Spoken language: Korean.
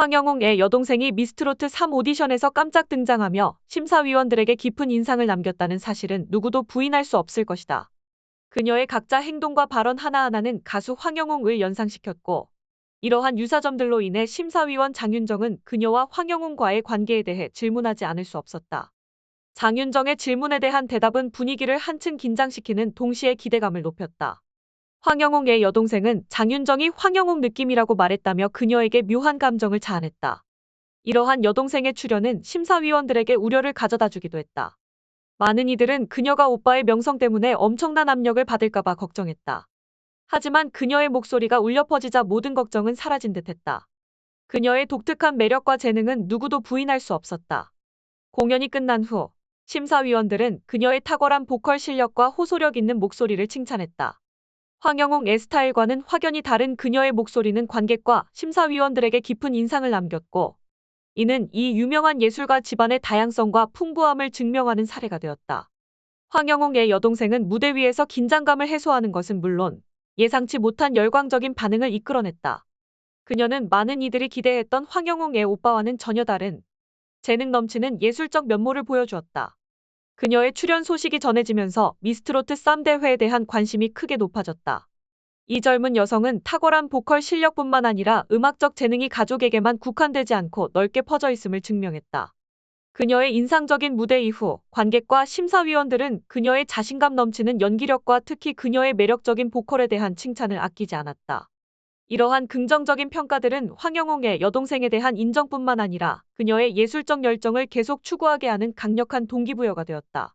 황영웅의 여동생이 미스트로트 3 오디션에서 깜짝 등장하며 심사위원들에게 깊은 인상을 남겼다는 사실은 누구도 부인할 수 없을 것이다. 그녀의 각자 행동과 발언 하나하나는 가수 황영웅을 연상시켰고 이러한 유사점들로 인해 심사위원 장윤정은 그녀와 황영웅과의 관계에 대해 질문하지 않을 수 없었다. 장윤정의 질문에 대한 대답은 분위기를 한층 긴장시키는 동시에 기대감을 높였다. 황영웅의 여동생은 장윤정이 황영웅 느낌이라고 말했다며 그녀에게 묘한 감정을 자아냈다. 이러한 여동생의 출연은 심사위원들에게 우려를 가져다 주기도 했다. 많은 이들은 그녀가 오빠의 명성 때문에 엄청난 압력을 받을까봐 걱정했다. 하지만 그녀의 목소리가 울려 퍼지자 모든 걱정은 사라진 듯 했다. 그녀의 독특한 매력과 재능은 누구도 부인할 수 없었다. 공연이 끝난 후 심사위원들은 그녀의 탁월한 보컬 실력과 호소력 있는 목소리를 칭찬했다. 황영웅의 스타일과는 확연히 다른 그녀의 목소리는 관객과 심사위원들에게 깊은 인상을 남겼고 이는 이 유명한 예술가 집안의 다양성과 풍부함을 증명하는 사례가 되었다. 황영웅의 여동생은 무대 위에서 긴장감을 해소하는 것은 물론 예상치 못한 열광적인 반응을 이끌어냈다. 그녀는 많은 이들이 기대했던 황영웅의 오빠와는 전혀 다른 재능 넘치는 예술적 면모를 보여주었다. 그녀의 출연 소식이 전해지면서 미스트로트 쌈 대회에 대한 관심이 크게 높아졌다. 이 젊은 여성은 탁월한 보컬 실력뿐만 아니라 음악적 재능이 가족에게만 국한되지 않고 넓게 퍼져 있음을 증명했다. 그녀의 인상적인 무대 이후 관객과 심사위원들은 그녀의 자신감 넘치는 연기력과 특히 그녀의 매력적인 보컬에 대한 칭찬을 아끼지 않았다. 이러한 긍정적인 평가들은 황영웅의 여동생에 대한 인정뿐만 아니라 그녀의 예술적 열정을 계속 추구하게 하는 강력한 동기부여가 되었다.